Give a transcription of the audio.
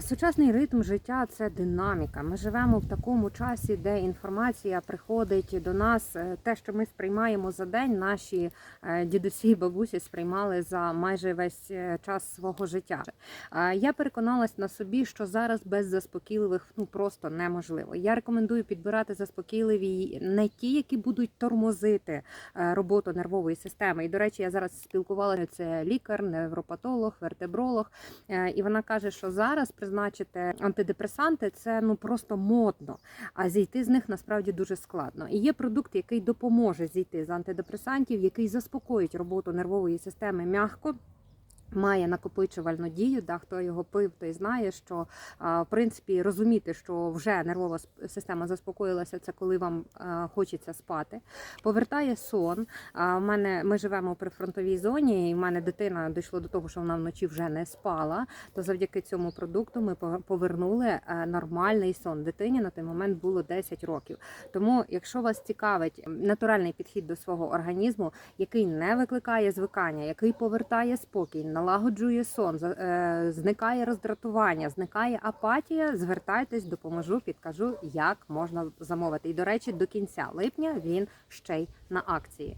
Сучасний ритм життя це динаміка. Ми живемо в такому часі, де інформація приходить до нас. Е, Те, що ми сприймаємо за день, наші е, дідусі і бабусі сприймали за майже весь е, час свого життя. Я переконалась на собі, що зараз без заспокійливих ну просто неможливо. Я рекомендую підбирати заспокійливі не ті, які будуть тормозити роботу нервової системи. І до речі, я зараз спілкувалася це лікар, невропатолог, вертебролог. І вона каже, що зараз призначити антидепресанти це ну просто модно, а зійти з них насправді дуже складно. І є продукт, який допоможе зійти з антидепресантів, який заспокоїть роботу нервової системи м'яко. Має накопичувальну дію, да, хто його пив, той знає, що в принципі розуміти, що вже нервова система заспокоїлася, це коли вам хочеться спати. Повертає сон. В мене ми живемо в прифронтовій зоні, і в мене дитина дійшло до того, що вона вночі вже не спала. То завдяки цьому продукту ми пов- повернули е, нормальний сон. Дитині на той момент було 10 років. Тому, якщо вас цікавить натуральний підхід до свого організму, який не викликає звикання, який повертає спокій, налагоджує сон, е, зникає роздратування, зникає апатія, звертайтесь, допоможу, підкажу, як можна замовити. І до речі, до кінця липня він ще й на акції.